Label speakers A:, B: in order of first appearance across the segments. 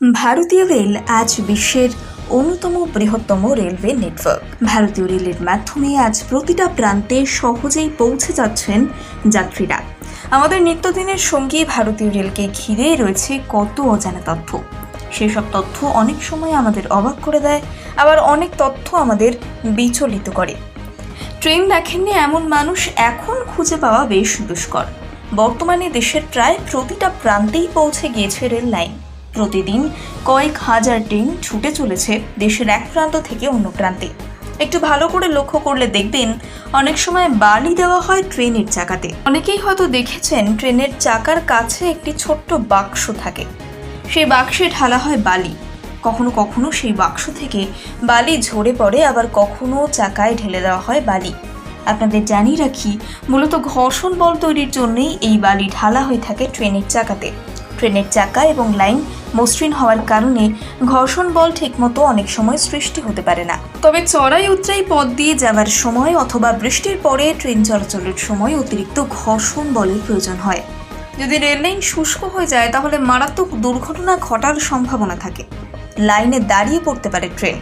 A: ভারতীয় রেল আজ বিশ্বের অন্যতম বৃহত্তম রেলওয়ে নেটওয়ার্ক। ভারতীয় রেলের মাধ্যমে আজ প্রতিটা প্রান্তে সহজেই পৌঁছে যাচ্ছেন যাত্রীরা। আমাদের নিত্যদিনের সঙ্গী ভারতীয় রেলকে ঘিরে রয়েছে কত অজানা তথ্য। সেসব তথ্য অনেক সময় আমাদের অবাক করে দেয়, আবার অনেক তথ্য আমাদের বিচলিত করে। ট্রেন দেখেননি এমন মানুষ এখন খুঁজে পাওয়া বেশ দুষ্কর। বর্তমানে দেশের প্রায় প্রতিটা প্রান্তেই পৌঁছে গিয়েছে রেল লাইন। প্রতিদিন কয়েক হাজার ট্রেন ছুটে চলেছে দেশের এক প্রান্ত থেকে অন্য প্রান্তে। একটু ভালো করে লক্ষ্য করলে দেখবেন অনেক সময় বালি দেওয়া হয় ট্রেনের চাকাতে। অনেকেই হয়তো দেখেছেন ট্রেনের চাকার কাছে একটি ছোট্ট বাক্স থাকে। সেই বাক্সে ঢালা হয় বালি। কখনো কখনো সেই বাক্স থেকে বালি ঝরে পড়ে, আবার কখনো চাকায় ঢেলে দেওয়া হয় বালি। আপনাদের জানিয়ে রাখি, মূলত ঘর্ষণ বল তৈরির জন্যই এই বালি ঢালা হয়ে থাকে ট্রেনের চাকাতে। ট্রেনের চাকা এবং লাইন মসৃণ হওয়ার কারণে ঘর্ষণ বল ঠিকমতো অনেক সময় সৃষ্টি হতে পারে না। তবে চড়াই উতরাই পথ দিয়ে যাওয়ার সময় অথবা বৃষ্টির পরে ট্রেন চলাচলের সময় অতিরিক্ত ঘর্ষণ বলের প্রয়োজন হয়। যদি রেল লাইন শুষ্ক হয়ে যায়, তাহলে মারাত্মক দুর্ঘটনা ঘটার সম্ভাবনা থাকে। লাইনে দাঁড়িয়ে পড়তে পারে ট্রেন।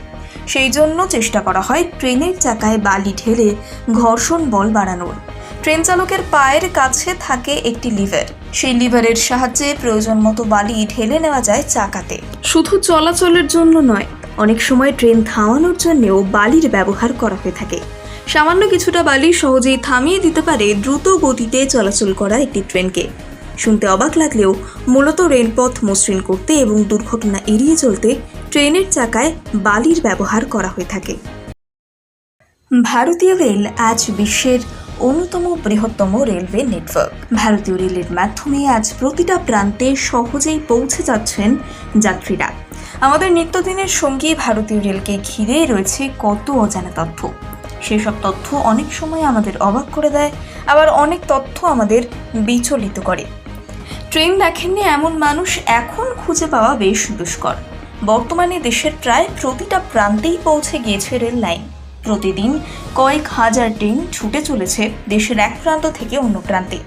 A: সেই জন্য চেষ্টা করা হয় ট্রেনের চাকায় বালি ঢেলে ঘর্ষণ বল বাড়ানোর। ট্রেন চালকের পায়ের কাছে থাকে একটি লিভার। সেই লিভারের সাহায্যে প্রয়োজন মতো বালি ঢেলে নেওয়া যায় চাকাতে। শুধু চলাচলের জন্য নয়, অনেক সময় ট্রেন থামানোর জন্যেও বালির ব্যবহার করা হয়ে থাকে। সামান্য কিছুটা বালি সহজেই থামিয়ে দিতে পারে দ্রুত গতিতে চলাচল করা একটি ট্রেনকে শুনতে অবাক লাগলেও মূলত রেলপথ মসৃণ করতে এবং দুর্ঘটনা এড়িয়ে চলতে ট্রেনের চাকায় বালির ব্যবহার করা হয়ে থাকে। ভারতীয় রেল আজ বিশ্বের অন্যতম বৃহত্তম রেলওয়ে নেটওয়ার্ক। ভারতীয় রেলের মাধ্যমে আজ প্রতিটা প্রান্তে সহজেই পৌঁছে যাচ্ছেন যাত্রীরা। আমাদের নিত্যদিনের সঙ্গী ভারতীয় রেলকে ঘিরে রয়েছে কত অজানা তথ্য। সেসব তথ্য অনেক সময় আমাদের অবাক করে দেয়, আবার অনেক তথ্য আমাদের বিচলিত করে। ট্রেন দেখেননি এমন মানুষ এখন খুঁজে পাওয়া বেশ দুষ্কর। বর্তমানে দেশের প্রায় প্রতিটা প্রান্তেই পৌঁছে গিয়েছে রেল লাইন। প্রতিদিন কয়েক হাজার ট্রেন ছুটে চলেছে দেশের এক প্রান্ত থেকে অন্য প্রান্তে।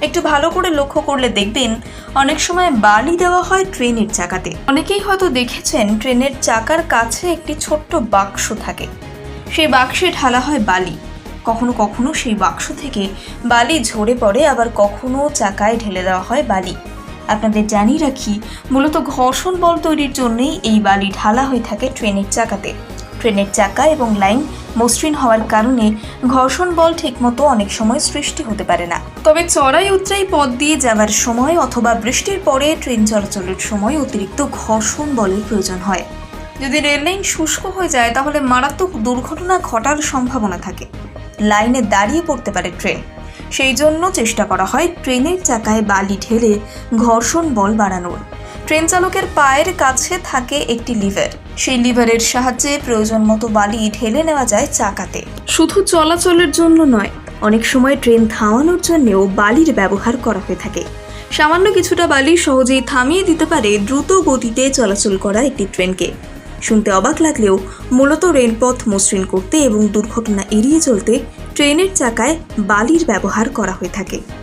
A: একটু ভালো করে লক্ষ্য করলে দেখবেন অনেক সময় বালি দেওয়া হয় ট্রেনের চাকাতে। অনেকেই হয়তো দেখেছেন ট্রেনের চাকার কাছে একটি ছোট্ট বাক্স থাকে। সেই বাক্সে ঢালা হয় বালি। কখনো কখনো সেই বাক্স থেকে বালি ঝরে পড়ে, আবার কখনো চাকায় ঢেলে দেওয়া হয় বালি। আপনাদের জানিয়ে রাখি, মূলত ঘর্ষণ বল তৈরির জন্যই এই বালি ঢালা হয়ে থাকে ট্রেনের চাকাতে। ট্রেনের চাকা এবং লাইন মসৃণ হওয়ার কারণে ঘর্ষণ বল ঠিকমতো অনেক সময় সৃষ্টি হতে পারে না। তবে চড়াই উতরাই পথ দিয়ে যাওয়ার সময় অথবা বৃষ্টির পরে ট্রেন চলাচলের সময় অতিরিক্ত ঘর্ষণ বলের প্রয়োজন হয়। যদি রেল লাইন শুষ্ক হয়ে যায়, তাহলে মারাত্মক দুর্ঘটনা ঘটার সম্ভাবনা থাকে। লাইনে দাঁড়িয়ে পড়তে পারে ট্রেন। সেই জন্য চেষ্টা করা হয় ট্রেনের চাকায় বালি ঢেলে ঘর্ষণ বল বাড়ানোর। ট্রেন চালকের পায়ের কাছে থাকে একটি লিভার। সেই লিভারের সাহায্যে প্রয়োজন মতো বালি ঢেলে নেওয়া যায় চাকাতে। শুধু চলাচলের জন্য নয়, অনেক সময় ট্রেন থামানোর জন্যেও বালির ব্যবহার করা হয়ে থাকে। সামান্য কিছুটা বালি সহজেই থামিয়ে দিতে পারে দ্রুত গতিতে চলাচল করা একটি ট্রেনকে শুনতে অবাক লাগলেও মূলত রেলপথ মসৃণ করতে এবং দুর্ঘটনা এড়িয়ে চলতে ট্রেনের চাকায় বালির ব্যবহার করা হয়ে থাকে।